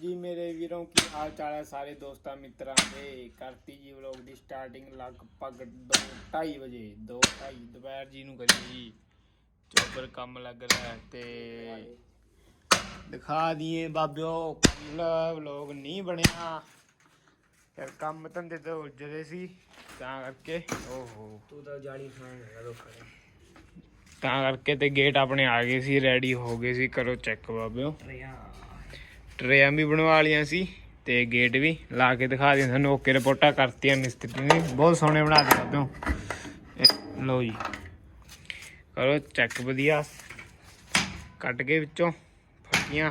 ਜੀ ਮੇਰੇ ਵੀਰੋ ਕੀ ਹਾਲ ਚਾਲ ਹੈ ਸਾਰੇ ਦੋਸਤਾਂ ਮਿੱਤਰਾਂ ਦੇ? ਕਰਤੀ ਜੀ ਵਲੋਗ ਦੀ ਸਟਾਰਟਿੰਗ ਲਗਭਗ 2:30 ਵਜੇ 2:30 ਦੁਪਹਿਰ ਜੀ ਨੂੰ ਕਰੀ ਜੀ। ਚੋਬਰ ਕੰਮ ਲੱਗ ਰਿਹਾ ਹੈ ਤੇ ਦਿਖਾ ਦਈਏ ਬਾਬਿਓ ਕੱਲ ਵਲੋਗ ਨਹੀਂ ਬਣਿਆ। ਫਿਰ ਕੰਮ ਧੰਦੇ ਤੋਂ ਉਲਝਦੇ ਸੀ ਤਾਂ ਕਰਕੇ ਓਹੋ। ਤੂੰ ਤਾਂ ਜਾਲੀ ਖਾਣ ਹੈਗਾ ਲੋਕਾਂ ਨੇ। ਤਾਂ ਕਰਕੇ ਤੇ ਗੇਟ ਆਪਣੇ ਆ ਗਏ ਸੀ ਰੈਡੀ ਹੋ ਗਏ ਸੀ। ਕਰੋ ਚੈੱਕ ਬਾਬਿਓ। ਯਾਰ ਟਰੇਆਂ ਵੀ ਬਣਵਾ ਲੀਆਂ ਸੀ ਤੇ ਗੇਟ ਵੀ ਲਾ ਕੇ ਦਿਖਾ ਦਿਆਂ ਤੁਹਾਨੂੰ। ਓਕੇ ਰਿਪੋਰਟਾਂ ਕਰਤੀਆਂ ਮਿਸਤਰੀ ਨੇ। ਬਹੁਤ ਸੋਹਣੇ ਬਣਾ ਦਿੱਤੇ ਇਹ ਲਓ ਜੀ। ਕਰੋ ਚੈੱਕ ਵਧੀਆ। ਕੱਟ ਕੇ ਵਿੱਚੋਂ ਫੱਟੀਆਂ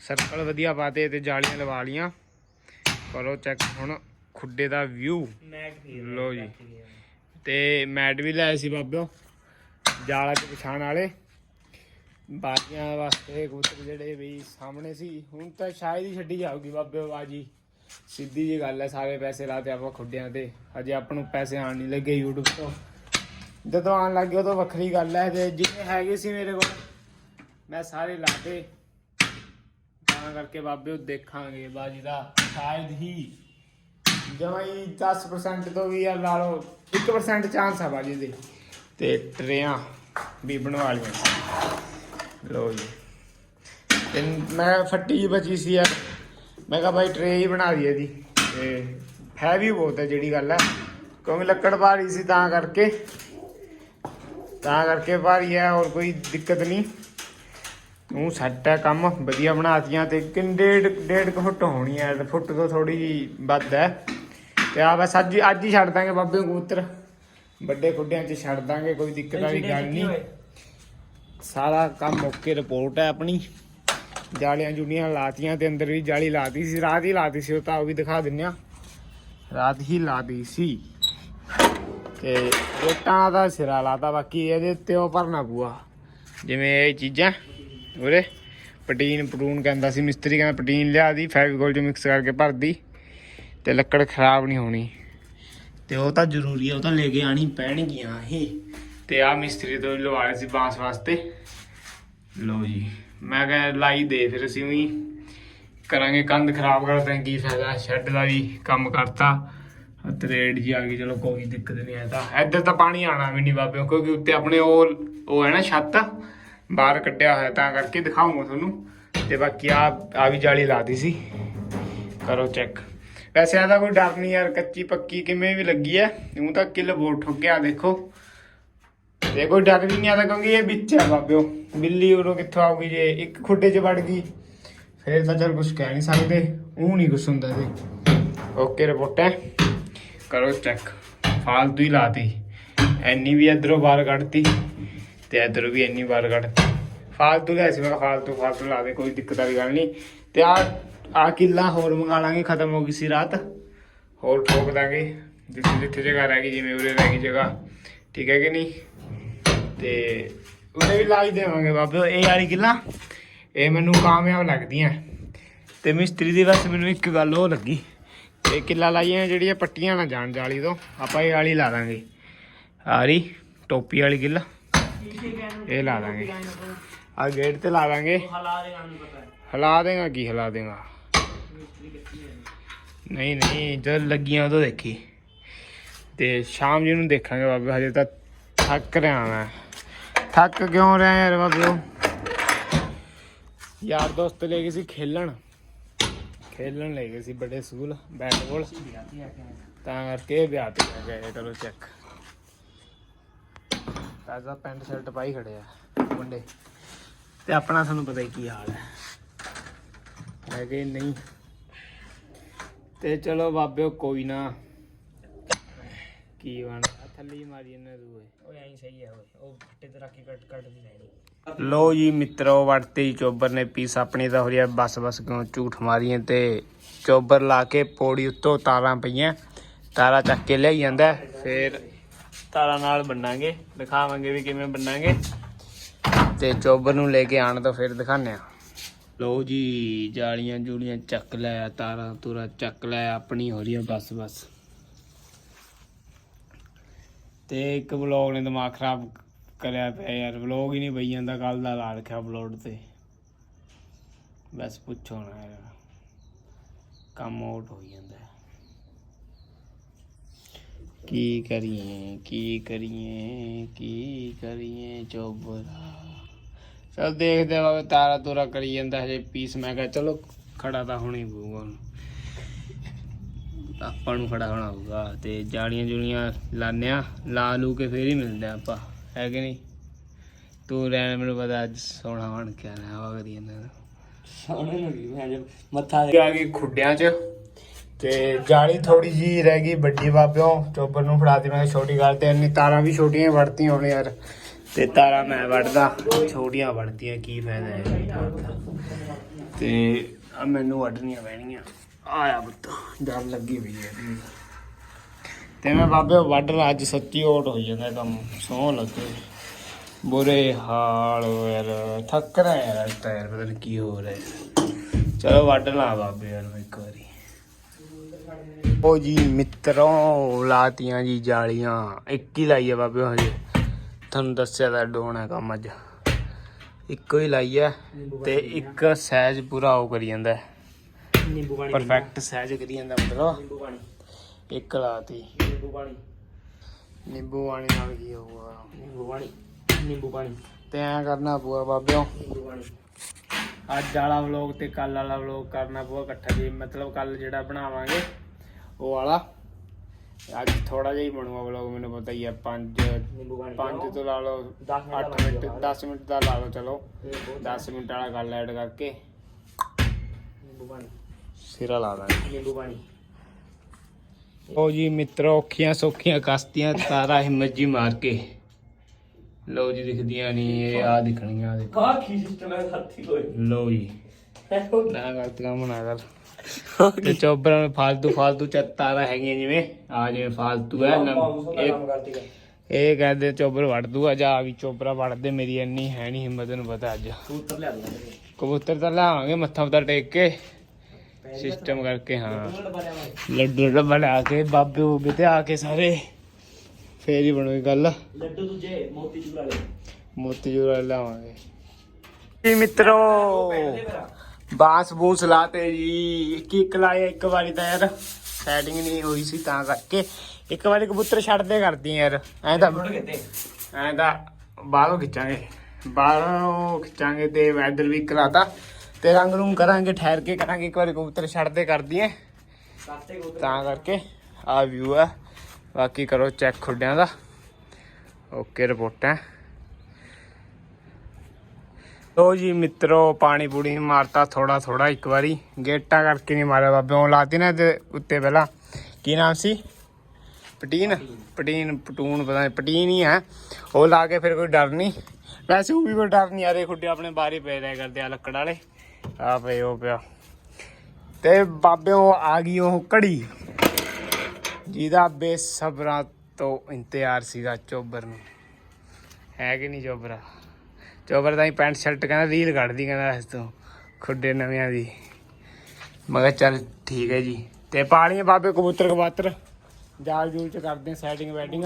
ਸਰਕਲ ਵਧੀਆ ਪਾਤੇ ਤੇ ਜਾਲੀਆਂ ਲਵਾ ਲੀਆਂ ਕਰੋ ਚੈੱਕ ਹੁਣ ਖੁੱਡੇ ਦਾ ਵਿਊ ਲਓ ਜੀ। ਤੇ ਮੈਟ ਵੀ ਲਿਆਏ ਸੀ ਬਾਬਿਓ। ਜਾਲਾ ਚ ਵਿਛਾਣ ਵਾਲੇ। ਬਾਜੀਆਂ ਵਾਸਤੇ ਕਬੂਤਰ ਜਿਹੜੇ ਵੀ ਸਾਹਮਣੇ ਸੀ, ਹੁਣ ਤਾਂ ਸ਼ਾਇਦ ਹੀ ਛੱਡੀ ਜਾਊਗੀ ਬਾਬੇ ਬਾਜੀ ਸਿੱਧੀ ਜੀ ਗੱਲ ਹੈ, ਸਾਰੇ ਪੈਸੇ ਲਾਤੇ ਆਪਾਂ ਖੁੱਡਿਆਂ ਤੇ। ਹਜੇ ਆਪਾਂ ਨੂੰ ਪੈਸੇ ਆਣ ਨਹੀਂ ਲੱਗੇ YouTube ਤੋਂ। ਜਦੋਂ ਆਣ ਲੱਗੇ ਉਦੋਂ ਵੱਖਰੀ ਗੱਲ ਹੈ ਤੇ ਜਿੰਨੇ ਹੈਗੇ ਸੀ ਮੇਰੇ ਕੋਲ, ਮੈਂ ਸਾਰੇ ਲਾਤੇ ਤਾਂ। ਕਰਕੇ ਬਾਬੇ ਉਹ ਦੇਖਾਂਗੇ ਬਾਜੀ ਦਾ, ਸ਼ਾਇਦ ਹੀ। ਜਮਾਂ ਹੀ 10% ਤੋਂ ਵੀ ਆ, ਲਾ ਲਓ 1% ਚਾਂਸ ਆ ਬਾਜੀ ਦੇ। ਤੇ ਟਰੇਆਂ ਵੀ ਬਣਵਾ ਲਈਆਂ। ਲੋ ਜੀ। ਤੇ ਮੈਂ ਫੱਟੀ ਜਿਹੀ ਬਚੀ ਸੀ ਯਾਰ। ਮੈਂ ਕਿਹਾ ਭਾਈ ਟਰੇ ਹੀ ਬਣਾ ਦਈਏ ਦੀ ਤੇ ਹੈ ਵੀ ਬਹੁਤ ਹੈ ਜਿਹੜੀ ਗੱਲ ਹੈ ਕਿਉਂਕਿ ਲੱਕੜ ਭਾਰੀ ਸੀ ਤਾਂ ਕਰਕੇ। ਤਾਂ ਕਰਕੇ ਭਾਰੀ ਹੈ ਹੋਰ ਕੋਈ ਦਿੱਕਤ ਨਹੀਂ। ਉਹ ਸੈੱਟ ਹੈ ਕੰਮ ਵਧੀਆ ਬਣਾਤੀਆਂ ਤੇ ਕਿੰਨ ਡੇਢ ਡੇਢ ਕੁ ਫੁੱਟ ਹੋਣੀ ਹੈ। ਫੁੱਟ ਤੋਂ ਥੋੜੀ ਜੀ ਵੱਧ ਹੈ। ਤੇ ਆ ਬਸ ਅੱਜ ਅੱਜ ਹੀ ਛੱਡ ਦਾਂਗੇ ਬਾਬੇ ਨੂੰ ਕਬੂਤਰ। ਵੱਡੇ ਖੁੱਡਿਆਂ 'ਚ ਛੱਡ ਦਾਂਗੇ ਕੋਈ ਦਿੱਕਤ ਵਾਲੀ ਗੱਲ ਨਹੀਂ। ਸਾਰਾ ਕੰਮ ਓਕੇ ਰਿਪੋਰਟ ਹੈ ਆਪਣੀ। ਜਾਲੀਆਂ ਜੁੜੀਆਂ ਲਾਤੀਆਂ ਤੇ ਅੰਦਰ ਵੀ ਜਾਲੀ ਲਾਤੀ ਸੀ, ਰਾਤ ਹੀ ਲਾਤੀ ਸੀ, ਉਹ ਤਾਂ ਉਹ ਵੀ ਦਿਖਾ ਦਿੰਨੇ ਆ ਰਾਤ ਹੀ ਲਾਤੀ ਸੀ। ਤੇ ਰੇਟਾਂ ਦਾ ਸਿਰਾ ਲਾਤਾ, ਬਾਕੀ ਇਹਦੇ ਉੱਤੇ ਉਹ ਭਰਨਾ ਪੂਆ ਜਿਵੇਂ ਇਹ ਚੀਜ਼ਾਂ, ਉਰੇ ਪਟੀਨ ਪਟੂਨ ਕਹਿੰਦਾ ਸੀ ਮਿਸਤਰੀ, ਕਹਿੰਦਾ ਪਟੀਨ ਲਿਆ ਦੀ ਫੈਵੀਕੋਲ ਚ ਮਿਕਸ ਕਰਕੇ ਭਰਦੀ, ਤੇ ਲੱਕੜ ਖਰਾਬ ਨਹੀਂ ਹੋਣੀ। ਤੇ ਉਹ ਤਾਂ ਜ਼ਰੂਰੀ ਹੈ ਉਹ ਤਾਂ ਲੈ ਕੇ ਆਣੀ ਪੈਣਗੀਆਂ ਇਹ। ਤੇ ਆ ਮਿਸਤਰੀ ਤੋਂ ਲਵਾ ਲਿਆ ਸੀ ਬਾਂਸ ਵਾਸਤੇ। ਲਓ ਜੀ, ਮੈਂ ਕਿਹਾ ਲਾਈ ਦੇ ਫਿਰ ਅਸੀਂ ਵੀ ਕਰਾਂਗੇ ਕੰਧ ਖਰਾਬ ਕਰਦੇ ਹਾਂ ਕੀ ਫਾਇਦਾ, ਸ਼ੈੱਡ ਦਾ ਵੀ ਕੰਮ ਕਰਤਾ। ਤਰੇੜ ਜੀ ਆ ਗਈ, ਚਲੋ ਕੋਈ ਦਿੱਕਤ ਨਹੀਂ ਆਇਆ ਤਾਂ। ਇੱਧਰ ਤਾਂ ਪਾਣੀ ਆਣਾ ਵੀ ਨਹੀਂ ਬਾਬੇ ਕਿਉਂਕਿ ਉੱਤੇ ਆਪਣੇ ਉਹ ਉਹ ਹੈ ਨਾ ਛੱਤ, ਬਾਹਰ ਕੱਢਿਆ ਹੋਇਆ, ਤਾਂ ਕਰਕੇ ਦਿਖਾਉਂਗਾ ਤੁਹਾਨੂੰ। ਤੇ ਬਾਕੀ ਆ ਆ ਵੀ ਜਾਲੀ ਲਾਤੀ ਸੀ। ਕਰੋ ਚੈੱਕ। ਵੈਸੇ ਆਦਾ ਕੋਈ ਡਰ ਨਹੀਂ ਯਾਰ, ਕੱਚੀ ਪੱਕੀ ਕਿਵੇਂ ਵੀ ਲੱਗੀ ਐ ਉਹ ਤਾਂ ਕਿੱਲ ਬੋਟ ਠੁੱਕਿਆ, ਦੇਖੋ। ਤੇ ਕੋਈ ਡਰ ਵੀ ਨਹੀਂ ਆਦਾ ਕਿਉਂਕਿ ਇਹ ਵਿੱਚ ਹੈ ਬਾਬਿਓ। ਬਿੱਲੀ ਉਰੋਂ ਕਿੱਥੋਂ ਆਊਗੀ ਜੇ ਇੱਕ ਖੁੱਡੇ 'ਚ ਵੜ ਗਈ, ਫਿਰ ਤਾਂ ਚਲ ਕੁਝ ਕਹਿ ਨਹੀਂ ਸਕਦੇ ਉਹ ਨਹੀਂ ਕੁਛ ਹੁੰਦਾ ਤੇ ਓਕੇ, ਰਿਪੋਰਟ ਹੈ। ਕਰੋ ਚੈੱਕ। ਫਾਲਤੂ ਹੀ ਲਾਤੀ। ਐਨੀ ਵੀ ਇਧਰੋਂ ਬਾਹਰ ਕੱਢਤੀ ਤੇ ਇਧਰੋਂ ਵੀ ਇੰਨੀ ਬਾਹਰ ਕੱਢਤੀ। ਫਾਲਤੂ ਲੈ ਸੀ, ਮੈਂ ਫਾਲਤੂ ਫਾਲਤੂ ਲਾ ਦੇ, ਕੋਈ ਦਿੱਕਤ ਵਾਲੀ ਗੱਲ ਨਹੀਂ ਤੇ ਆ ਆ ਕਿੱਲਾ ਹੋਰ ਮੰਗਾ ਲਾਂਗੇ, ਖਤਮ ਹੋ ਗਈ ਸੀ ਰਾਤ। ਹੋਰ ਠੋਕ ਦਾਂਗੇ, ਜਿੱਥੇ ਜਿੱਥੇ ਜਗ੍ਹਾ ਰਹਿ ਗਈ, ਜਿਵੇਂ ਉਰੇ ਰਹਿ ਗਈ ਜਗ੍ਹਾ। ਠੀਕ ਹੈ ਕਿ ਨਹੀਂ? ਤੇ ਉਹਨੇ ਵੀ ਲਾ ਦੇਵਾਂਗੇ ਬਾਬੇ, ਇਹ ਵਾਲੀ ਕਿੱਲਾ, ਇਹ ਮੈਨੂੰ ਕਾਮਯਾਬ ਲੱਗਦੀਆਂ। ਤੇ ਮਿਸਤਰੀ ਦੀ ਬਸ ਮੈਨੂੰ ਇੱਕ ਗੱਲ ਉਹ ਲੱਗੀ, ਇਹ ਕਿੱਲਾ ਲਾਈਆਂ ਜਿਹੜੀਆਂ ਪੱਟੀਆਂ ਨਾ ਜਾਣ ਜਾਲੀ ਤੋਂ, ਆਪਾਂ ਇਹ ਵਾਲੀ ਲਾ ਦਾਂਗੇ। ਆਰੀ, ਟੋਪੀ ਵਾਲੀ ਕਿੱਲਾ, ਇਹ ਲਾ ਦਾਂਗੇ। ਆ ਗੇਟ ਤੇ ਲਾ ਦਾਂਗੇ। ਹਲਾ ਦੇ ਨੂੰ ਪਤਾ ਹੈ ਹਿਲਾ ਦੇਗਾ ਕੀ, ਹਿਲਾ ਦੇਗਾ? ਨਹੀਂ ਨਹੀਂ, ਜਦ ਲੱਗੀਆਂ ਉਦੋਂ ਦੇਖੀ। ਤੇ ਸ਼ਾਮ ਜੀ ਨੂੰ ਦੇਖਾਂਗੇ ਬਾਬੇ, ਹਜੇ ਤਾਂ ਥੱਕ ਰਿਹਾ ਮੈਂ। ਥੱਕ ਕਿਉਂ ਰਿਹਾ ਯਾਰ ਬਾਬਿਓ? ਯਾਰ ਦੋਸਤ ਲੈ ਗਏ ਸੀ ਖੇਲਣ। ਖੇਲਣ ਲੈ ਗਏ ਸੀ ਬੜੇ ਸਕੂਲ ਬੈਟਬਾਲ ਤਾਂ ਕਰਕੇ ਵਿਆਹ ਤੇ ਲੈ ਗਏ ਕਰੋ ਚੈੱਕ ਤਾਜ਼ਾ ਪੈਂਟ ਸ਼ਰਟ ਪਾਈ ਖੜੇ ਆ, ਮੁੰਡੇ। ਤੇ ਆਪਣਾ ਸਾਨੂੰ ਪਤਾ ਹੀ ਕੀ ਹਾਲ ਹੈ। ਹੈਗੇ ਨਹੀਂ। ਤੇ ਚਲੋ ਬਾਬਿਓ ਕੋਈ ਨਾ। ਕੀ ਬਣਦਾ? ਥੱਲੀ ਮਾਰੀ ਇਹਨੇ ਦੂਏ ਓਏ। ਐਂ ਸਹੀ ਹੈ ਓਏ ਉਹ ਫੱਟੇ ਤੇ ਰੱਖ ਕੇ ਕੱਟ ਕੱਟ ਦੀ ਲੈਣੀ ਲੋ ਜੀ ਮਿੱਤਰੋ ਵੜਤੇ ਹੀ ਚੋਬਰ ਨੇ ਪੀਸ ਆਪਣੀ ਤਾਂ ਹੋ ਰਹੀ ਬਸ ਬਸ ਕਿਉਂ ਝੂਠ ਮਾਰੀਆਂ ਤੇ ਚੋਬਰ ਲਾ ਕੇ ਪੌੜੀ ਉੱਤੋਂ ਤਾਰਾਂ ਪਈਆਂ ਤਾਰਾ ਚੱਕ ਕੇ ਲਿਆਈ ਜਾਂਦਾ ਫਿਰ ਤਾਰਾਂ ਨਾਲ ਬੰਨਾਂਗੇ ਦਿਖਾਵਾਂਗੇ ਵੀ ਕਿਵੇਂ ਬੰਨਾਂਗੇ। ਤੇ ਚੋਬਰ ਨੂੰ ਲੈ ਕੇ ਆਣ ਤੋਂ ਫਿਰ ਦਿਖਾਣੇ ਆ ਲੋ ਜੀ ਜਾਲੀਆਂ ਜੂਲੀਆਂ ਚੱਕ ਲਿਆ ਤਾਰਾਂ ਤੂਰਾ ਚੱਕ ਲਿਆ ਆਪਣੀ ਹੋ ਰਹੀ ਹੈ ਬਸ ਬਸ। ਤੇ ਇੱਕ ਵਲੌਗ ਨੇ ਦਿਮਾਗ ਖਰਾਬ ਕਰਿਆ ਪਿਆ ਯਾਰ, ਵਲੌਗ ਹੀ ਨਹੀਂ ਬਈ ਜਾਂਦਾ ਕੱਲ ਦਾ ਲਾ ਰੱਖਿਆ ਅਪਲੋਡ ਤੇ। ਬਸ ਪੁੱਛੋ ਨਾ ਯਾਰ, ਕੰਮ ਆਊਟ ਹੋ ਜਾਂਦਾ। ਕੀ ਕਰੀਏ ਕੀ ਕਰੀਏ ਕੀ ਕਰੀਏ ਚੋਬਰਾ। ਚਲ ਦੇਖਦੇ ਆ ਤਾਰਾ ਤੋਰਾ ਕਰੀ ਜਾਂਦਾ ਹਜੇ ਪੀਸ ਮੈਂ ਕਿਹਾ ਚਲੋ ਖੜਾ ਤਾਂ ਹੋਣੀ ਪਊਗਾ ਆਪਾਂ ਨੂੰ ਖੜਾ ਹੋਣਾ ਪਊਗਾ ਤੇ ਜਾਲੀਆਂ ਜੁਲੀਆਂ ਲਾਉਂਦੇ ਆ ਲਾ ਲੂ ਕੇ ਫੇਰ ਹੀ ਮਿਲਦੇ ਆ ਆਪਾਂ ਹੈ ਕਿ ਨਹੀਂ? ਤੂੰ ਰਹਿਣ ਮੈਨੂੰ ਪਤਾ ਅੱਜ ਸੋਹਣਾ ਬਣ ਕੇ ਆਣਾ ਹਵਾ ਕਰੀ ਜਾਂਦਾ ਸੋਹਣੇ ਨੂੰ ਵੀ ਮੈਂ ਜਦ ਮੱਥਾ ਆ ਗਈ ਖੁੱਡਿਆਂ 'ਚ ਤੇ ਜਾਲੀ ਥੋੜੀ ਜੀ ਰਹਿ ਗਈ ਵੱਡੀ ਬਾਬਿਓ ਚੋਬਰ ਨੂੰ ਫੜਾਤੀ ਮੈਂ ਕਿਹਾ ਛੋਟੀ ਗੱਲ ਤੇ ਇੰਨੀ ਤਾਰਾਂ ਵੀ ਛੋਟੀਆਂ ਵੜਤੀਆਂ ਹੁਣ ਯਾਰ। ਤੇ ਤਾਰਾਂ ਮੈਂ ਵੜਦਾ ਛੋਟੀਆਂ ਵੜਤੀਆਂ ਕੀ ਫਾਇਦਾ ਹੈ ਤੇ ਆ ਮੈਨੂੰ ਵੱਢਣੀਆਂ ਪੈਣੀਆਂ ਆਇਆ ਪੁੱਤ। ਡਰ ਲੱਗੀ ਪਈ ਹੈ। ਤੇ ਮੈਂ ਬਾਬੇ ਵੱਢ ਅੱਜ ਸੱਚੀ ਓਟ ਹੋ ਜਾਂਦਾ ਕੰਮ। ਸੌ ਲੱਗੇ। ਬੁਰੇ ਹਾਲ ਯਾਰ। ਥੱਕ ਰਿਹਾ ਯਾਰ, ਅੱਜ ਤਾਂ ਯਾਰ ਪਤਾ ਨਹੀਂ ਕੀ ਹੋ ਰਿਹਾ। ਹੈ। ਚਲੋ ਵੱਢ ਲਾ ਬਾਬੇ ਯਾਰ ਇੱਕ ਵਾਰੀ। ਉਹ ਜੀ ਮਿੱਤਰੋਂ ਲਾਤੀਆਂ ਜੀ ਜਾਲੀਆਂ। ਇੱਕ ਹੀ ਲਾਈ ਆ ਬਾਬੇ ਹਜੇ। ਤੁਹਾਨੂੰ ਦੱਸਿਆ ਤਾਂ ਡੋਣਾ ਕੰਮ ਅੱਜ। ਇੱਕੋ ਹੀ ਲਾਈ ਆ ਤੇ ਇੱਕ ਸਾਈਜ਼ ਪੂਰਾ ਉਹ ਕਰੀ ਜਾਂਦਾ। ਨਿੰਬੂ ਪਾਣੀ ਪਰਫੈਕਟ ਸਾਈਜ਼ ਕਰੀ ਜਾਂਦਾ ਮਤਲਬ। ਨਿੰਬੂ ਪਾਣੀ। ਇੱਕ ਲਾਤੀ। ਨਿੰਬੂ ਪਾਣੀ। ਨਿੰਬੂ ਪਾਣੀ ਨਾਲ ਕੀ ਹੋਊਗਾ? ਨਿੰਬੂ ਪਾਣੀ। ਨਿੰਬੂ ਪਾਣੀ। ਤੇ ਐਂ ਕਰਨਾ ਪਊਗਾ ਬਾਬਿਓ। ਨਿੰਬੂ ਪਾਣੀ। ਅੱਜ ਵਾਲਾ ਵਲੋਗ ਤੇ ਕੱਲ ਵਾਲਾ ਵਲੋਗ ਕਰਨਾ ਪਊਗਾ ਇਕੱਠਾ ਜੀ ਮਤਲਬ ਕੱਲ ਜਿਹੜਾ ਬਣਾਵਾਂਗੇ ਉਹ ਵਾਲਾ। ਅੱਜ ਥੋੜਾ ਜਿਹਾ ਹੀ ਬਣੂਗਾ ਵਲੋਗ ਮੈਨੂੰ ਪਤਾ ਹੀ ਹੈ 5 ਨਿੰਬੂ ਪਾਣੀ 5 ਤੋਂ ਲਾ ਲਓ 10 8 ਮਿੰਟ 10 ਮਿੰਟ ਦਾ ਲਾ ਲਓ ਚਲੋ। 10 ਮਿੰਟ ਵਾਲਾ ਗੱਲ ਐਡ ਕਰਕੇ। ਨਿੰਬੂ ਪਾਣੀ। ਸਿਰਾ ਲਾ ਦਾਂਗੇ। ਨਿੰਬੂ ਪਾਣੀ। ਉਹ ਜੀ ਮਿੱਤਰੋ ਔਖੀਆਂ ਸੌਖੀਆਂ ਕਸਤੀਆਂ ਤਾਰਾ ਹਿੰਮਤ ਜੀ ਮਾਰ ਕੇ। ਲਓ ਜੀ ਦਿਖਦੀਆਂ ਨਹੀਂ ਇਹ ਆ ਦਿਖਣੀਆਂ ਆਹ ਦੇਖੋ। ਕਾ ਕੀ ਸਿਸਟਮ ਹੈ ਹੱਥੀ ਕੋਈ। ਲਓ ਜੀ। ਨਾ ਗਲਤ ਕੰਮ ਨਾ ਕਰ। ਤੇ ਚੋਬਰਾਂ ਨੂੰ ਫਾਲਤੂ ਫਾਲਤੂ ਚ ਤਾਰਾ ਹੈਗੀਆਂ ਜਿਵੇਂ ਆ ਜਿਵੇਂ ਫਾਲਤੂ ਹੈ ਨਾ- ਇਹ ਕਹਿੰਦੇ ਚੋਬਰ ਵੜ ਦੂਗਾ ਜਾ ਵੀ ਚੋਬਰਾ ਵੜਦੇ ਮੇਰੀ ਇੰਨੀ ਹੈ ਨਹੀਂ ਹਿੰਮਤ ਨੂੰ ਪਤਾ ਅੱਜ। ਤੂੰ ਉੱਤਰ ਲਿਆ ਕਬੂਤਰ ਤਾਂ ਲਾਵਾਂਗੇ ਮੱਥਾ ਮੱਥਾ ਟੇਕ ਕੇ। ਸਿਸਟਮ ਕਰਕੇ ਹਾਂ। ਲੱਡੂ ਡੱਬਾ ਲਿਆ ਕੇ ਬਾਬੇ ਬੂਬੇ ਤੇ ਆ ਕੇ ਸਾਰੇ। ਫੇਰ ਹੀ ਬਣੂਗੀ ਗੱਲ। ਲੱਡੂ ਦੂਜੇ ਮੋਤੀ ਚੂਰ ਵਾਲੇ। ਮੋਤੀ ਜੂਰਾ ਲਾਵਾਂਗੇ ਜੀ ਮਿੱਤਰੋ ਬਾਸ ਬੂਸ ਲਾਤੇ ਜੀ। ਇੱਕ ਇੱਕ ਲਾਇਆ ਇੱਕ ਵਾਰੀ ਤਾਂ ਯਾਰ ਸੈਟਿੰਗ ਨਹੀਂ ਹੋਈ ਸੀ ਤਾਂ ਕਰਕੇ। ਇੱਕ ਵਾਰੀ ਕਬੂਤਰ ਛੱਡਦੇ ਕਰਦੀ ਯਾਰ। ਐਂ ਤਾਂ ਐਂ ਤਾਂ ਬਾਹਰੋਂ ਖਿੱਚਾਂਗੇ। ਬਾਹਰੋਂ ਖਿੱਚਾਂਗੇ ਤੇ ਵੈਦਰ ਵੀ ਕਰਾਤਾ ਤੇ ਰੰਗ ਰੂਮ ਕਰਾਂਗੇ ਠਹਿਰ ਕੇ ਕਰਾਂਗੇ ਇੱਕ ਵਾਰੀ ਕਬੂਤਰ ਛੱਡਦੇ ਕਰਦੀ ਐ ਕਾਤੇ ਕੋ ਤਾਂ ਕਰਕੇ ਆ ਵਿਊ ਆ। ਬਾਕੀ ਕਰੋ ਚੈੱਕ ਖੁੱਡਿਆਂ ਦਾ। ਓਕੇ ਰਿਪੋਰਟਾਂ ਲੋ ਜੀ ਮਿੱਤਰੋ ਪਾਣੀ ਪੂਣੀ ਮਾਰਤਾ ਥੋੜਾ ਥੋੜਾ ਇੱਕ ਵਾਰੀ। ਗੇਟਾਂ ਕਰਕੇ ਨਹੀਂ ਮਾਰਿਆ ਬਾਬੇ ਉਹ ਲਾਤੀ ਨਾ ਤੇ ਉੱਤੇ ਪਹਿਲਾਂ। ਕੀ ਨਾਮ ਸੀ? ਪਟੀਨ? ਪਟੀਨ ਪਟੂਨ ਪਤਾ ਨਹੀਂ ਪਟੀਨ ਹੀ ਹੈ। ਉਹ ਲਾ ਕੇ ਫਿਰ ਕੋਈ ਡਰ ਨਹੀਂ। ਵੈਸੇ ਉਹ ਵੀ ਕੋਈ ਡਰ ਨਹੀਂ ਆ ਰਹੇ ਖੁੱਡੇ ਆਪਣੇ ਬਾਹਰ ਪਏ ਰਹਿ ਕਰਦੇ ਆ ਲੱਕੜ ਵਾਲੇ। ਆ ਪਏ ਉਹ ਪਿਆ। ਤੇ ਬਾਬਿਓ ਆ ਗਈ ਉਹ ਘੜੀ। ਜਿਹਦਾ ਬੇਸਬਰਾਂ ਤੋਂ ਇੰਤਜ਼ਾਰ ਸੀਗਾ ਚੋਬਰ ਨੂੰ। ਹੈ ਕਿ ਨਹੀਂ ਚੋਬਰਾ? ਚੋਬਰ ਤਾਂ ਹੀ ਪੈਂਟ ਸ਼ਰਟ ਕਹਿੰਦਾ ਰੀਲ ਕੱਢਦੀ, ਕਹਿੰਦਾ ਇਸ ਤੋਂ ਖੁੱਡੇ ਨਵਿਆਂ ਦੀ। ਮੈਂ ਕਿਹਾ ਚੱਲ ਠੀਕ ਹੈ ਜੀ। ਤੇ ਪਾਲੀਆਂ ਬਾਬੇ ਕਬੂਤਰ ਕਬਾਤਰ। ਜਾਲ ਜੂਲ ਚ ਕਰਦੇ ਸੈਟਿੰਗ ਵੈਟਿੰਗ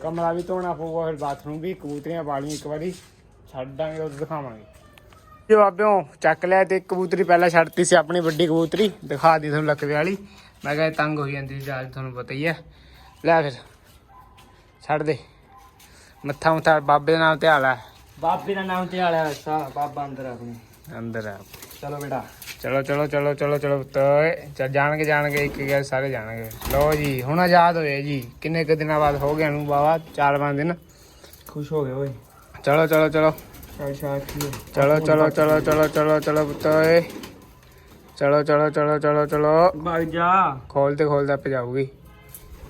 ਕਮਰਾ ਵੀ ਧੋਣਾ ਪਊਗਾ, ਫਿਰ ਬਾਥਰੂਮ ਵੀ, ਕਬੂਤਰੀਆਂ ਪਾਲੀਆਂ ਇੱਕ ਵਾਰੀ। ਛੱਡਾਂਗੇ ਉਹ ਦਿਖਾਵਾਂਗੇ। ਜੀ ਬਾਬਿਓ ਚੱਕ ਲਿਆ ਤੇ ਕਬੂਤਰੀ ਪਹਿਲਾਂ ਛੱਡਤੀ ਸੀ ਆਪਣੀ ਵੱਡੀ ਕਬੂਤਰੀ। ਦਿਖਾ ਦੀ ਤੁਹਾਨੂੰ ਲੱਕਵੇ ਵਾਲੀ ਮੈਂ ਕਿਹਾ ਤੰਗ ਹੋ ਜਾਂਦੀ ਸੀ ਅੱਜ ਤੁਹਾਨੂੰ ਪਤਾ ਹੀ ਹੈ ਲੈ ਫਿਰ ਛੱਡ ਦੇ। ਮੱਥਾ ਮੁੱਥਾ ਬਾਬੇ ਦੇ ਨਾਮ ਤੇ ਹਾਲਾ ਬਾਬੇ ਦਾ ਨਾਮ ਤੇ ਆਲਿਆ ਸਾ ਬਾਬਾ ਅੰਦਰ ਆਪਣੇ। ਅੰਦਰ ਆ। ਚਲੋ ਬੇਟਾ। ਚਲੋ ਚਲੋ ਚਲੋ ਚਲੋ ਚਲੋ ਚੱਲ ਜਾਣਗੇ ਜਾਣਗੇ ਇੱਕ ਇੱਕ ਸਾਰੇ ਜਾਣਗੇ। ਲੋ ਜੀ ਹੁਣ ਆਜ਼ਾਦ ਹੋਏ ਜੀ। ਕਿੰਨੇ ਕੁ ਦਿਨਾਂ ਬਾਅਦ ਹੋ ਗਿਆ ਨੂੰ ਬਾਬਾ? ਚਾਰ ਪੰਜ ਦਿਨ। ਖੁਸ਼ ਹੋ ਗਏ ਓਏ। ਚਲੋ ਚਲੋ ਚਲੋ। ਚੱਲ ਚਲੋ ਚਲੋ ਚਲੋ ਚਲੋ ਚਲੋ ਚਲੋ ਪੁੱਤੋਏ ਚਲੋ ਚਲੋ ਚਲੋ ਚਲੋ ਚਲੋ। ਭਾਗ ਜਾ। ਖੋਲਦੇ ਖੋਲਦੇ ਪੈ ਜਾਊਗੀ।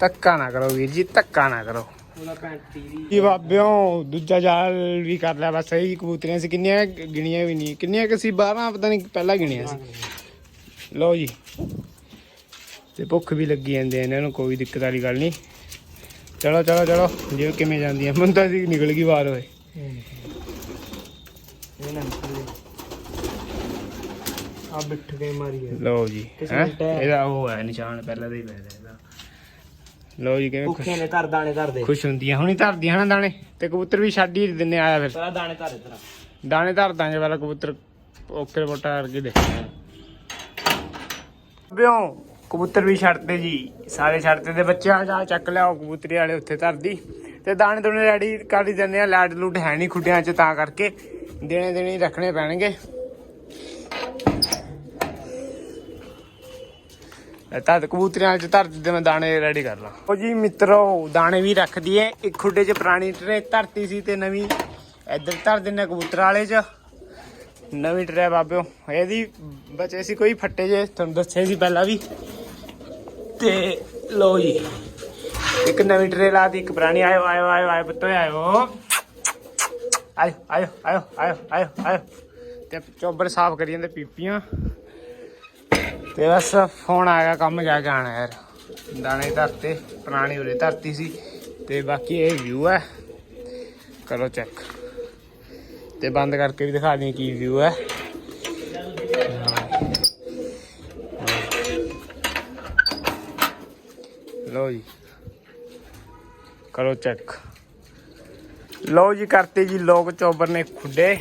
ਧੱਕਾ ਨਾ ਕਰੋ ਵੀਰ ਜੀ ਧੱਕਾ ਨਾ ਕਰੋ। ਉਹਦਾ ਕੀ ਬਾਬਿਓ ਦੂਜਾ ਜਾਲ ਵੀ ਕਰ ਲਿਆ ਬਸ ਇਹੀ ਕਬੂਤਰੀਆਂ ਸੀ। ਕਿੰਨੀਆਂ ਗਿਣੀਆਂ ਵੀ ਨਹੀਂ। ਕਿੰਨੀਆਂ ਕਿ ਸੀ? 12 ਪਤਾ ਨਹੀਂ ਪਹਿਲਾਂ ਗਿਣੀਆਂ ਸੀ। ਲਓ ਜੀ। ਤੇ ਭੁੱਖ ਵੀ ਲੱਗੀ ਜਾਂਦੇ ਇਹਨਾਂ ਨੂੰ ਕੋਈ ਦਿੱਕਤ ਵਾਲੀ ਗੱਲ ਨਹੀਂ। ਚਲੋ ਚਲੋ ਚਲੋ। ਜਿਵੇਂ ਕਿਵੇਂ ਜਾਂਦੀਆਂ ਤਾਂ ਸੀ ਨਿਕਲ ਗਈ ਬਾਹਰ ਹੋਏ ਇਹ ਨਾ ਆ ਬਿੱਠ ਕੇ ਮਾਰੀ ਹੈ ਲਓ ਜੀ ਹੈਂ? ਇਹਦਾ ਉਹ ਹੈ ਨਿਸ਼ਾਨ ਪਹਿਲਾਂ ਦਾ ਹੀ ਪੈਦਾ ਇਹਦਾ। ਲਓ ਜੀ ਕਿਵੇਂ ਭੁੱਖੇ ਨੇ ਧਰ ਦਾਣੇ ਧਰ ਦੇ ਖੁਸ਼ ਹੁੰਦੀਆਂ ਹੁਣੀ ਧਰਦੀਆਂ ਹਨਾ ਦਾਣੇ? ਤੇ ਕਬੂਤਰ ਵੀ ਛੱਡ ਹੀ ਦਿੰਨੇ ਆਇਆ ਫਿਰ। ਪਹਿਲਾਂ ਦਾਣੇ ਧਰ ਇਧਰ ਦਾਣੇ ਧਰ ਦਾਂਗੇ ਪਹਿਲਾਂ ਕਬੂਤਰ। ਓਕੇ ਰਿਪੋਰਟਾਂ ਕਰਕੇ ਬਿਓ ਕਬੂਤਰ ਵੀ ਛੱਡਦੇ ਜੀ। ਸਾਰੇ ਛੱਡਦੇ ਤੇ ਬੱਚੇ ਆ ਜਾ ਚੱਕ ਲਿਆਓ ਕਬੂਤਰੀ ਵਾਲੇ ਉੱਥੇ ਧਰਦੀ। ਤੇ ਦਾਣੇ ਦੋਨੇ ਰੈਡੀ ਕਰ ਹੀ ਦਿੰਦੇ ਆ ਲਾਡ ਲੂਟ ਹੈ ਨਹੀਂ ਖੁੱਡਿਆਂ 'ਚ ਤਾਂ ਕਰਕੇ। ਦੇਣੇ ਦੇਣੇ ਰੱਖਣੇ ਪੈਣਗੇ। ਤਾਂ ਕਬੂਤਰੀਆਂ 'ਚ ਧਰ ਦਿੱਤੇ ਮੈਂ ਦਾਣੇ ਰੈਡੀ ਕਰ ਲਾਂ। ਉਹ ਜੀ ਮਿੱਤਰੋ, ਦਾਣੇ ਵੀ ਰੱਖ ਦਈਏ। ਇੱਕ ਖੁੱਡੇ 'ਚ ਪੁਰਾਣੀ ਟਰੇ ਧਰਤੀ ਸੀ ਤੇ ਨਵੀਂ। ਇੱਧਰ ਧਰ ਦਿੰਨੇ ਕਬੂਤਰ ਵਾਲੇ 'ਚ। ਨਵੀਂ ਟਰੇ ਬਾਬਿਓ, ਇਹਦੀ ਬਚੇ ਸੀ ਕੋਈ ਫੱਟੇ ਜੇ, ਤੁਹਾਨੂੰ ਦੱਸਿਆ ਸੀ ਪਹਿਲਾਂ ਵੀ। ਤੇ ਲੋ ਜੀ, ਇੱਕ ਨਵੀਂ ਟਰੇ ਲਾ ਦੀ ਇੱਕ ਪੁਰਾਣੀ, ਆਇਓ ਆਇਓ ਆਇਓ ਆਇਓ, ਪੁੱਤੋ, ਆਇਓ। ਆਇਓ ਆਇਓ ਆਇਓ ਆਇਓ ਆਇਓ ਆਇਓ। ਤੇ ਚੋਬਰ ਸਾਫ਼ ਕਰੀ ਜਾਂਦੇ ਪੀਪੀਆਂ। ਤੇ ਬਸ ਫੋਨ ਆ ਗਿਆ ਕੰਮ ਜਾ ਕੇ ਆਣਾ ਯਾਰ। ਦਾਣੇ ਧਰਤੇ, ਪੁਰਾਣੀ ਉਰੇ ਧਰਤੀ ਸੀ। ਤੇ ਬਾਕੀ ਇਹ ਵਿਊ ਹੈ। ਕਰੋ ਚੈੱਕ ਤੇ ਬੰਦ ਕਰਕੇ ਵੀ ਦਿਖਾ ਦਈਏ ਕੀ ਵਿਊ ਹੈ। ਲੋ ਜੀ। ਕਰੋ ਚੈੱਕ ਲੋ ਜੀ ਕਰਤੇ ਜੀ, ਲੋਕ ਚੋਬਰ ਨੇ ਖੁੱਡੇ।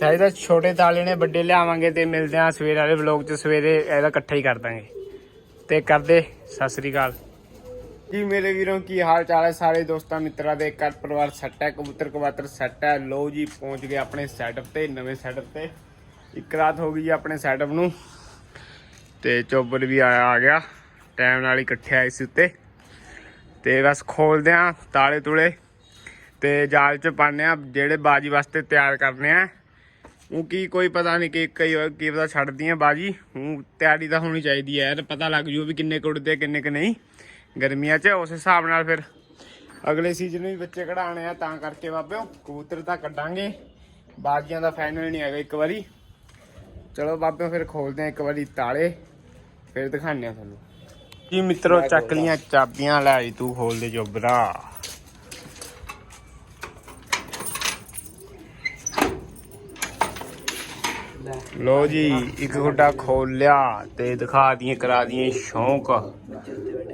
ਚਾਹੀਦਾ ਛੋਟੇ ਤਾਲੇ ਨੇ ਵੱਡੇ ਲਿਆਵਾਂਗੇ ਤੇ ਮਿਲਦੇ ਆ ਸਵੇਰ ਵਾਲੇ ਵਲੌਗ 'ਚ। ਸਵੇਰੇ ਇਹਦਾ ਇਕੱਠਾ ਹੀ ਕਰ ਦਾਂਗੇ। ਤੇ ਕਰਦੇ, ਸਤਿ ਸ੍ਰੀ ਅਕਾਲ। ਜੀ ਮੇਰੇ ਵੀਰੋਂ, ਕੀ ਹਾਲ ਚਾਲ ਹੈ? ਸਾਰੇ ਦੋਸਤਾਂ, ਮਿੱਤਰਾਂ ਦੇ ਘਰ ਪਰਿਵਾਰ ਸੱਟ ਹੈ, ਕਬੂਤਰ ਕਬਾਤਰ ਸੱਟ ਹੈ। ਲੋ ਜੀ, ਪਹੁੰਚ ਗਏ ਆਪਣੇ ਸੈਟਅਪ ਤੇ, ਨਵੇਂ ਸੈਟਅਪ ਤੇ। ਇੱਕ ਰਾਤ ਹੋ ਗਈ ਜੀ ਆਪਣੇ ਸੈਟਅਪ ਨੂੰ। ਤੇ ਚੋਬਰ ਵੀ ਆਇਆ, ਆ ਗਿਆ। ਟਾਈਮ ਨਾਲ ਹੀ ਇਕੱਠੇ ਆਏ ਸੀ ਉੱਤੇ। ਤੇ ਬਸ ਖੋਲਦੇ ਆ ਤਾਲੇ ਤੁਲੇ ਤੇ ਜਾਲ ਚ ਪਾਣੇ ਆ ਜਿਹੜੇ ਬਾਜੀ ਵਾਸਤੇ ਤਿਆਰ ਕਰਨੇ ਆ ਉਹ ਕੀ ਕੋਈ ਪਤਾ ਨਹੀਂ ਕਿ ਕਈ ਵਾਰ ਕੀ ਪਤਾ ਛੱਡਦੀਆਂ ਬਾਜੀ। ਹੂੰ ਤਿਆਰੀ ਤਾਂ ਹੋਣੀ ਚਾਹੀਦੀ ਹੈ ਯਾਰ ਪਤਾ ਲੱਗ ਜੂ ਵੀ ਕਿੰਨੇ ਕੁੜਦੇ ਕਿੰਨੇ ਕਿ ਨਹੀਂ ਗਰਮੀਆਂ 'ਚ ਉਸ ਹਿਸਾਬ ਨਾਲ ਫਿਰ ਅਗਲੇ ਸੀਜ਼ਨ ਵੀ ਬੱਚੇ ਕਢਾਣੇ ਆ ਤਾਂ ਕਰਕੇ ਬਾਬਿਓ ਕਬੂਤਰ ਤਾਂ ਕੱਢਾਂਗੇ। ਬਾਜੀਆਂ ਦਾ ਫਾਈਨਲ ਨਹੀਂ ਹੈਗਾ ਇੱਕ ਵਾਰੀ। ਚਲੋ ਬਾਬਿਓ ਫਿਰ ਖੋਲਦੇ ਆ ਇੱਕ ਵਾਰੀ ਤਾਲੇ ਫਿਰ ਦਿਖਾਉਂਦੇ ਆ ਤੁਹਾਨੂੰ। ਜੀ ਮਿੱਤਰੋ ਚੱਕ ਲੀਆਂ ਚਾਬੀਆਂ ਲੈ ਆਈ ਤੂੰ ਖੋਲ ਦੇ ਜੋਬਰਾ। ਲੋ ਜੀ ਇੱਕ ਗੁੱਡਾ ਖੋਲ ਲਿਆ ਤੇ ਦਿਖਾ ਦਈਏ ਕਰਾ ਦਈਏ ਸ਼ੌਂਕ।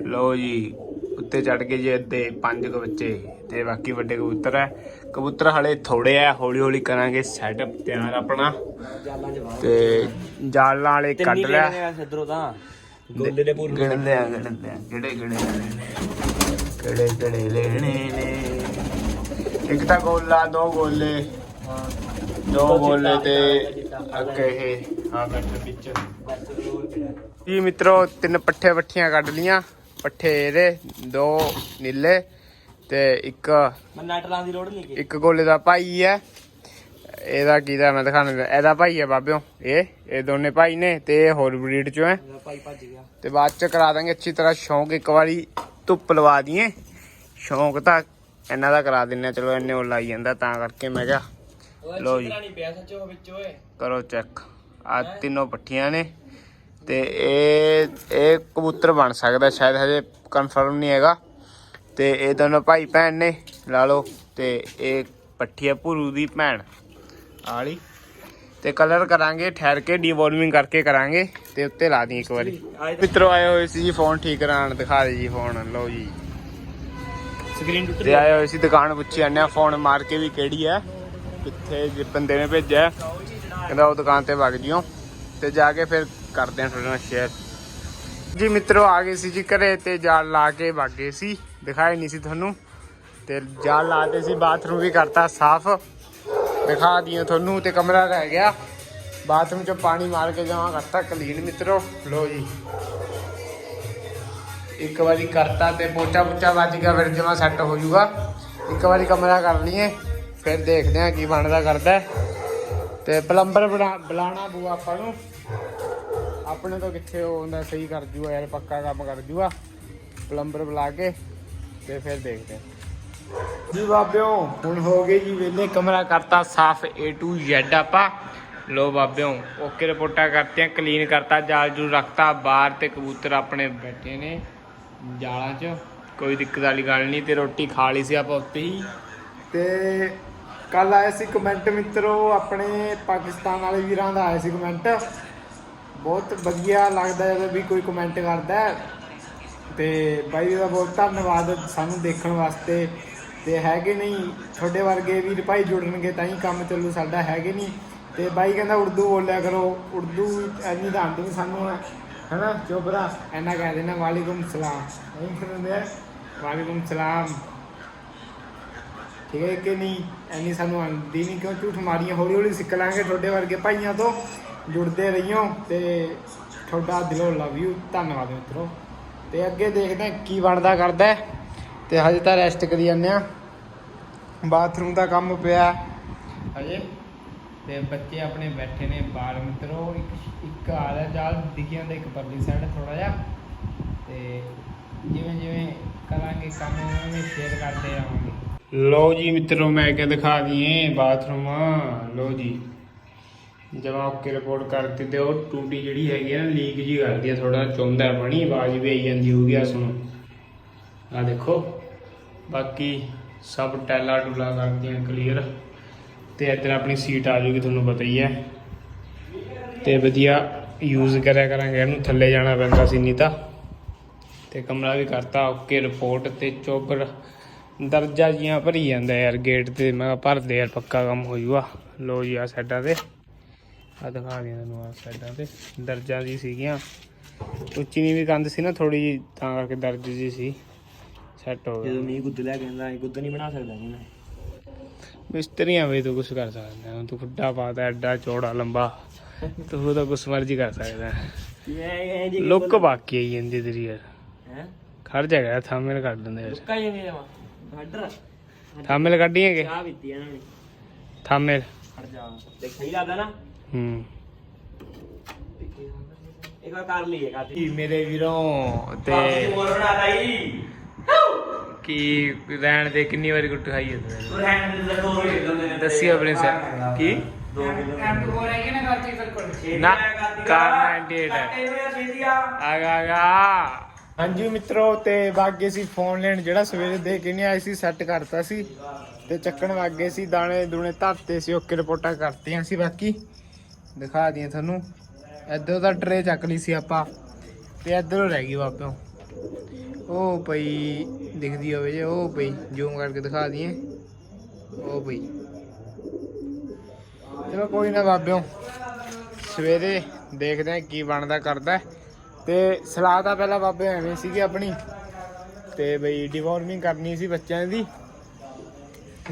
ਲੋ ਜੀ ਉੱਤੇ ਚੜ ਕੇ ਜੇ ਅੱਧੇ ਪੰਜ ਕੁ ਬੱਚੇ ਤੇ ਬਾਕੀ ਵੱਡੇ ਕਬੂਤਰ ਹੈ। ਕਬੂਤਰ ਹਲੇ ਥੋੜੇ ਆ ਹੌਲੀ ਹੌਲੀ ਕਰਾਂਗੇ ਸੈਟਅਪ ਤਿਆਰ ਆਪਣਾ। ਤੇ ਜਾਲਾਂ ਵਾਲੇ ਕੱਢ ਲਿਆ। ਆ ਸਿੱਧਰੋਂ ਤਾਂ। ਗੋਲੇ ਦੇ ਪੂਰ। ਗਿਣਦੇ ਆ ਗਿਣਦੇ ਆ ਕਿਹੜੇ ਕਿਹੜੇ ਲੈਣੇ ਨੇ? ਕਿਹੜੇ ਕਿਹੜੇ ਲੈਣੇ ਨੇ? ਇੱਕ ਤਾਂ ਗੋਲਾ ਦੋ ਗੋਲੇ। ਹਾਂ ਦੋ ਗੋਲੇ ਤੇ ਅੱਗੇ ਹਾਂ ਬੈਠ ਵਿੱਚ ਜੀ ਮਿੱਤਰੋ ਤਿੰਨ ਪੱਠੇ ਪੱਠੀਆਂ ਕੱਢ ਲੀਆਂ। ਪੱਠੇ ਇਹਦੇ ਦੋ ਨੀਲੇ ਤੇ ਇੱਕ ਮੈਂ ਨੈਟ ਲਾਉਣ ਦੀ ਲੋੜ ਨਹੀਂ ਕਿ ਇੱਕ ਗੋਲੇ ਦਾ ਭਾਈ ਹੈ। ਇਹਦਾ ਕਿਹਦਾ ਮੈਂ ਦਿਖਾਣਾ ਇਹਦਾ ਭਾਈ ਹੈ ਬਾਬਿਓ। ਇਹ ਇਹ ਦੋਨੇ ਭਾਈ ਨੇ ਤੇ ਇਹ ਹੋਰ ਬਰੀਡ ਚੋਂ ਹੈ। ਮੇਰਾ ਭਾਈ ਭੱਜ ਗਿਆ। ਤੇ ਬਾਅਦ ਚ ਕਰਾ ਦਾਂਗੇ ਅੱਛੀ ਤਰ੍ਹਾਂ ਸ਼ੌਂਕ ਇੱਕ ਵਾਰੀ ਧੁੱਪ ਲਵਾ ਦਈਏ। ਸ਼ੌਂਕ ਤਾਂ ਇਹਨਾਂ ਦਾ ਕਰਾ ਦਿੰਨੇ ਚਲੋ ਇੰਨੇ ਉਹ ਲਾਈ ਜਾਂਦਾ ਤਾਂ ਕਰਕੇ ਮੈਂ ਕਿਹਾ। ਲਓ ਜੀ। ਨਹੀਂ ਪਿਆ ਸੱਚੋ ਵਿੱਚ ਓਏ। ਕਰੋ ਚੈੱਕ। ਆ ਤਿੰਨੋਂ ਪੱਠੀਆਂ ਨੇ ਤੇ ਇਹ ਇਹ ਕਬੂਤਰ ਬਣ ਸਕਦਾ ਸ਼ਾਇਦ ਹਜੇ ਕਨਫਰਮ ਨਹੀਂ ਹੈਗਾ। ਤੇ ਇਹ ਦੋਨੋਂ ਭਾਈ ਭੈਣ ਨੇ ਲਾ ਲਓ। ਤੇ ਇਹ ਪੱਠੀ ਹੈ ਭੂਰੂ ਦੀ ਭੈਣ ਆਲੀ। ਤੇ ਕਲਰ ਕਰਾਂਗੇ ਠਹਿਰ ਕੇ ਡੀਵੋਲਵਿੰਗ ਕਰਕੇ ਕਰਾਂਗੇ ਤੇ ਉੱਤੇ ਲਾ ਦੀ ਇੱਕ ਵਾਰੀ। ਮਿੱਤਰੋ ਆਏ ਹੋਏ ਸੀ ਜੀ ਫੋਨ ਠੀਕ ਕਰਾਉਣ ਦਿਖਾ ਦੇ ਜੀ ਫੋਨ ਲਓ ਜੀ। ਸਕਰੀਨ ਟੁੱਟ ਤੇ ਆਏ ਹੋਏ ਸੀ ਦੁਕਾਨ ਪੁੱਛੀ ਜਾਂਦੇ ਆ ਫੋਨ ਮਾਰ ਕੇ ਵੀ ਕਿਹੜੀ ਹੈ ਕਿੱਥੇ ਜੇ ਬੰਦੇ ਨੇ ਭੇਜਿਆ ਕਹਿੰਦਾ ਉਹ ਦੁਕਾਨ ਤੇ ਵਗ ਜਿਓ ਤੇ ਜਾ ਕੇ ਫਿਰ ਕਰਦੇ ਆ ਤੁਹਾਡੇ ਨਾਲ ਸ਼ੇਅਰ ਜੀ ਮਿੱਤਰੋ, ਆ ਗਏ ਸੀ ਜੀ ਘਰੇ ਤੇ ਜਾਲ ਲਾ ਕੇ ਵਗ ਗਏ ਸੀ। ਦਿਖਾਈ ਨਹੀਂ ਸੀ ਤੁਹਾਨੂੰ। ਤੇ ਜਾਲ ਲਾਤੇ ਸੀ, ਬਾਥਰੂਮ ਵੀ ਕਰਤਾ ਸਾਫ਼। ਦਿਖਾ ਦਿਓ ਤੁਹਾਨੂੰ ਤੇ ਕਮਰਾ ਰਹਿ ਗਿਆ। ਬਾਥਰੂਮ ਚੋਂ ਪਾਣੀ ਮਾਰ ਕੇ ਜਮਾ ਕਰਤਾ ਕਲੀਨ ਮਿੱਤਰੋ। ਲੋ ਜੀ। ਇੱਕ ਵਾਰੀ ਕਰਤਾ ਤੇ ਪੋਚਾ ਪੁੱਚਾ ਵੱਜ ਗਿਆ, ਫਿਰ ਜਮਾ ਸੈੱਟ ਹੋ ਜਾਊਗਾ। ਇੱਕ ਵਾਰੀ ਕਮਰਾ ਕਰ ਲਈਏ। ਫਿਰ ਦੇਖਦੇ ਆ ਕੀ ਬਣਦਾ ਕਰਦਾ ਹੈ। ਤੇ ਪਲੰਬਰ ਬੁਲਾਣਾ ਬੂ ਆਪਾਂ ਨੂੰ। ਆਪਣੇ ਤੋਂ ਕਿੱਥੇ ਉਹ ਹੁੰਦਾ ਸਹੀ ਕਰ ਜੂਗਾ ਯਾਰ, ਪੱਕਾ ਕੰਮ ਕਰ ਜੂਗਾ। ਪਲੰਬਰ ਬੁਲਾ ਕੇ ਤੇ ਫਿਰ ਦੇਖਦੇ ਆ ਜੀ ਬਾਬਿਓ, ਹੁਣ ਹੋ ਗਏ ਜੀ ਵੇਲੇ ਕਮਰਾ ਕਰਤਾ ਸਾਫ਼ A to Z ਆਪਾਂ। ਲੋ ਬਾਬਿਓ, ਓਕੇ ਰਿਪੋਰਟਾਂ ਕਰਤੀਆਂ ਕਲੀਨ ਕਰਤਾ, ਜਾਲ ਜੂ ਰੱਖਤਾ, ਬਾਹਰ ਤੇ ਕਬੂਤਰ ਆਪਣੇ ਬੈਠੇ ਨੇ ਜਾਲਾਂ 'ਚ। ਕੋਈ ਦਿੱਕਤ ਵਾਲੀ ਗੱਲ ਨਹੀਂ, ਤੇ ਰੋਟੀ ਖਾ ਲਈ ਸੀ ਆਪਾਂ ਉੱਤੇ ਹੀ। ਤੇ ਕੱਲ ਆਇਆ ਸੀ ਕਮੈਂਟ ਮਿੱਤਰੋ, ਆਪਣੇ ਪਾਕਿਸਤਾਨ ਵਾਲੇ ਵੀਰਾਂ ਦਾ ਆਇਆ ਸੀ ਕਮੈਂਟ ਬਹੁਤ ਵਧੀਆ ਲੱਗਦਾ ਜਦੋਂ ਵੀ ਕੋਈ ਕਮੈਂਟ ਕਰਦਾ ਹੈ। ਤੇ ਬਾਈ ਦਾ ਬਹੁਤ ਧੰਨਵਾਦ ਸਾਨੂੰ ਦੇਖਣ ਵਾਸਤੇ। ਤੇ ਹੈਗੇ ਨਹੀਂ? ਤੁਹਾਡੇ ਵਰਗੇ ਵੀਰ ਭਾਈ ਜੁੜਨਗੇ ਤਾਂ ਹੀ ਕੰਮ ਚੱਲੂ, ਸਾਡਾ ਹੈਗੇ ਨਹੀਂ? ਤੇ ਬਾਈ ਕਹਿੰਦਾ, ਉਰਦੂ ਬੋਲਿਆ ਕਰੋ। ਉਰਦੂ ਐਨੀ ਤਾਂ ਆਉਂਦੀ ਨੀ ਸਾਨੂੰ, ਹਨਾ? ਚੋਬਰਾ ਐਨਾ ਕਹਿ ਦੇਣਾ ਵਾਲੇਕੁਮ ਸਲਾਮ। ਨਹੀਂ ਕਹਿੰਦੇ ਆ? ਵਾਲੇਕੁਮ ਸਲਾਮ। ਠੀਕ ਹੈ ਕਿ ਨਹੀਂ? ਐਨੀ ਸਾਨੂੰ ਆਉਂਦੀ ਨਹੀਂ, ਕਿਉਂ? ਝੂਠ ਮਾਰੀਆਂ ਹੌਲੀ ਹੌਲੀ ਸਿੱਖ ਲਾਂਗੇ ਤੁਹਾਡੇ ਵਰਗੇ ਭਾਈਆਂ ਤੋਂ। ਜੁੜਦੇ ਰਹੀਓ ਤੇ ਤੁਹਾਡਾ ਦਿਲੋਂ ਲਵ ਯੂ ਧੰਨਵਾਦ ਮਿੱਤਰੋ। ਤੇ ਅੱਗੇ ਦੇਖਦੇ ਹਾਂ ਕੀ ਬਣਦਾ ਕਰਦਾ ਹੈ। ਤੇ ਹਜੇ ਤਾਂ ਰੈਸਟ ਕਰੀ ਜਾਂਦੇ ਆ ਬਾਥਰੂਮ ਦਾ ਕੰਮ ਪਿਆ। ਹਜੇ। ਤੇ ਬੱਚੇ ਆਪਣੇ ਬੈਠੇ ਨੇ ਬਾਹਰ ਮਿੱਤਰੋ। ਇੱਕ ਇੱਕ ਆ ਰਿਹਾ ਜਾਲ, ਦਿਖਿਆਂ ਦਾ ਇੱਕ ਪਰਲੀ ਸਾਈਡ ਥੋੜਾ ਜਿਹਾ। ਤੇ ਜਿਵੇਂ ਜਿਵੇਂ ਕਰਾਂਗੇ ਕੰਮ ਉਹਨਾਂ ਨੂੰ ਸ਼ੇਅਰ ਕਰਦੇ ਰਹਾਂਗੇ। ਲੋ ਜੀ ਮਿੱਤਰੋ, ਮੈਂ ਕਿਹਾ ਦਿਖਾ ਦਈਏ ਬਾਥਰੂਮ ਲੋ ਜੀ। ਜਮਾ ਓਕੇ ਰਿਪੋਰਟ ਕਰਤੀ ਤੇ ਉਹ ਟੂਟੀ ਜਿਹੜੀ ਹੈਗੀ ਆ ਨਾ ਲੀਕ ਜੀ ਕਰਦੀ ਆ ਥੋੜਾ ਚੁੰਦਾ ਪਾਣੀ ਆਵਾਜ਼ ਵੀ ਆਈ ਜਾਂਦੀ ਹੋਊਗੀ ਆ ਸੁਣੋ। ਆ ਦੇਖੋ, ਬਾਕੀ ਸਭ ਟੈਲਾ ਟੂਲਾ ਕਰਦੀਆਂ ਕਲੀਅਰ ਤੇ ਇੱਧਰ ਆਪਣੀ ਸੀਟ ਆ ਜੂਗੀ, ਤੁਹਾਨੂੰ ਪਤਾ ਹੀ ਹੈ ਤੇ ਵਧੀਆ ਯੂਜ਼ ਕਰਿਆ ਕਰਾਂਗੇ, ਇਹਨੂੰ ਥੱਲੇ ਜਾਣਾ ਪੈਂਦਾ ਸੀ ਨਹੀਂ ਤਾਂ। ਤੇ ਕਮਰਾ ਵੀ ਕਰਤਾ ਓਕੇ ਰਿਪੋਰਟ ਤੇ ਚੋਬਰ ਦਰਜਾ ਜੀਆਂ ਭਰੀ ਜਾਂਦਾ ਯਾਰ ਗੇਟ ਤੇ ਮੈਂ ਕਿਹਾ ਭਰ ਦੇ ਯਾਰ ਪੱਕਾ ਕੰਮ ਹੋ ਜੂਗਾ। ਲੋ ਜੀ ਆ ਸਾਈਡਾਂ ਤੇ। ਆ ਦਿਖਾ ਦਿਆਂ ਤੁਹਾਨੂੰ ਆ ਸਾਈਡਾਂ ਤੇ। ਦਰਜਾ ਜੀ ਸੀਗੀਆਂ। ਉੱਚੀ ਨੀ ਵੀ ਕੰਧ ਸੀ ਨਾ ਥੋੜੀ ਜੀ ਤਾਂ ਕਰਕੇ ਦਰਜ ਜੀ ਸੀ। ਸੈੱਟ ਹੋ ਗਿਆ। ਜਦੋਂ ਮੀਂਹ ਗੁੱਦ ਲੈ ਕੇ ਆਂਦਾ ਗੁੱਦ ਨਹੀਂ ਬਣਾ ਸਕਦਾ ਨਹੀਂ ਮੈਂ। ਮਿਸਤਰੀਆਂ ਵੀ ਤੂੰ ਕੁਝ ਕਰ ਸਕਦਾ ਹੈ ਤੂੰ ਖੁੱਡਾ ਪਾਤਾ ਐਡਾ ਚੌੜਾ ਲੰਬਾ। ਤੂੰ ਤਾਂ ਕੁਛ ਮਰਜ਼ੀ ਕਰ ਸਕਦਾ। ਹੈ। ਇਹ ਇਹ ਲੁੱਕ ਬਾਕੀ ਆਈ ਜਾਂਦੀ ਤੇਰੀ ਯਾਰ। ਹੈ? ਖੜ ਜਾਗਾ ਥੰਬਨੇਲ ਕੱਢ ਦਿੰਦੇ ਯਾਰ ਲੁੱਕਾ ਜਿਵੇਂ ਜਮਾ। ਹੱਡਰ ਥੰਬਨੇਲ ਕੱਢੀਏਗੇ ਚਾਹ ਪੀਤੀ ਇਹਨਾਂ ਨੇ। ਥੰਬਨੇਲ ਹਟ ਜਾ। ਦੇਖ ਸਹੀ ਲੱਗਦਾ ਨਾ? ਹੂੰ। ਇੱਕ ਵਾਰ ਕਰ ਲਈਏ ਕਾਤੀ ਮੇਰੇ ਵੀਰੋਂ ਤੇ ਮੋਰ ਬਣਾਤਾ ਹੀ ਕੀ ਰਹਿਣ ਦੇ ਕਿੰਨੀ ਵਾਰੀ ਗੁੱਟ ਖਾਈ ਹੈ ਤੂੰ? ਰਹਿਣ ਦੇ ਦੋ ਮਿੰਟ ਦੱਸੀ ਆਪਣੇ ਸੇ ਕੀ? ਦੋ ਨਾ। ਕਾਰ 98 ਹੈ ਆਗਾ ਆਗਾ ਹਾਂਜੀ ਮਿੱਤਰੋ, ਤੇ ਬਾਗੇ ਸੀ ਫੋਨ ਲੈਣ, ਜਿਹੜਾ ਸਵੇਰੇ ਦੇ ਕੇ ਨਹੀਂ ਆਏ ਸੀ ਸੈੱਟ ਕਰਤਾ ਸੀ। ਤੇ ਚੱਕਣ ਵਾਗੇ ਸੀ, ਦਾਣੇ ਦੂਣੇ ਧਰਤੇ ਸੀ, ਓਕੇ ਰਿਪੋਰਟਾਂ ਕਰਤੀਆਂ ਸੀ, ਬਾਕੀ ਦਿਖਾ ਦਈਏ ਤੁਹਾਨੂੰ। ਇੱਧਰ ਦਾ ਟਰੇ ਚੱਕ ਲਈ ਸੀ ਆਪਾਂ, ਤੇ ਇੱਧਰੋਂ ਰਹਿ ਗਈ ਬਾਪਿਓ ਉਹ ਪਈ, ਦਿਖਦੀ ਹੋਵੇ ਜੇ, ਉਹ ਪਈ ਜ਼ੂਮ ਕਰਕੇ ਦਿਖਾ ਦਈਏ। ਉਹ ਪਈ। ਚਲੋ ਕੋਈ ਨਾ ਬਾਬਿਓ ਸਵੇਰੇ ਦੇਖਦੇ ਆ ਕੀ ਬਣਦਾ, ਕਰਦਾ। ਤੇ ਸਲਾਹ ਤਾਂ ਪਹਿਲਾਂ ਬਾਬੇ ਐਵੇਂ ਸੀਗੀ ਆਪਣੀ। ਤੇ ਬਈ ਡਿਵੋਰਮਿੰਗ ਕਰਨੀ ਸੀ ਬੱਚਿਆਂ ਦੀ।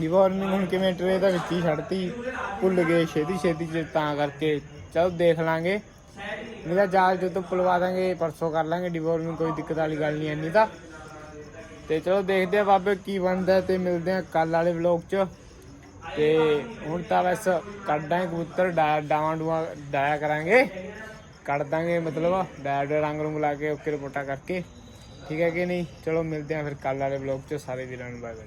ਡਿਵੋਰਮਿੰਗ ਹੁਣ ਕਿਵੇਂ ਟਰੇ ਦਾ ਵਿੱਚ ਹੀ ਛੱਡਤੀ। ਭੁੱਲ ਗਏ ਛੇਤੀ ਛੇਤੀ ਚ ਤਾਂ ਕਰਕੇ। ਚਲੋ ਦੇਖ ਲਾਂਗੇ। ਨਹੀਂ ਤਾਂ ਜਾਲ ਜਦੋਂ ਪੁਲਵਾ ਦਾਂਗੇ, ਪਰਸੋਂ ਕਰ ਲਾਂਗੇ ਡਿਵੋਰਮਿੰਗ ਕੋਈ ਦਿੱਕਤ ਵਾਲੀ ਗੱਲ ਨਹੀਂ ਐਨੀ ਤਾਂ। ਤੇ ਚਲੋ ਦੇਖਦੇ ਆ ਬਾਬੇ ਕੀ ਬਣਦਾ ਤੇ ਮਿਲਦੇ ਆ ਕੱਲ ਵਾਲੇ ਵਲੌਗ 'ਚ। ਤੇ ਹੁਣ ਤਾਂ ਬਸ ਕੱਢਾਂ ਕਬੂਤਰ, ਡਾ- ਡਾਵਾਂ ਡੂਆਂ ਡਾਇਆ ਕਰਾਂਗੇ। ਕੱਢ ਦਾਂਗੇ, ਮਤਲਬ ਬੈਡ ਡੂਆ ਰੰਗ ਰੁੰਗ ਲਾ ਕੇ ਓਕੇ ਰਿਪੋਰਟਾਂ ਕਰਕੇ। ਠੀਕ ਹੈ ਕਿ ਨਹੀਂ? ਚਲੋ, ਮਿਲਦੇ ਆ ਫਿਰ ਕੱਲ ਵਾਲੇ ਵਲੌਗ 'ਚ। ਸਾਰੇ ਵੀਰਾਂ ਨੂੰ ਬਾਏ ਬਾਏ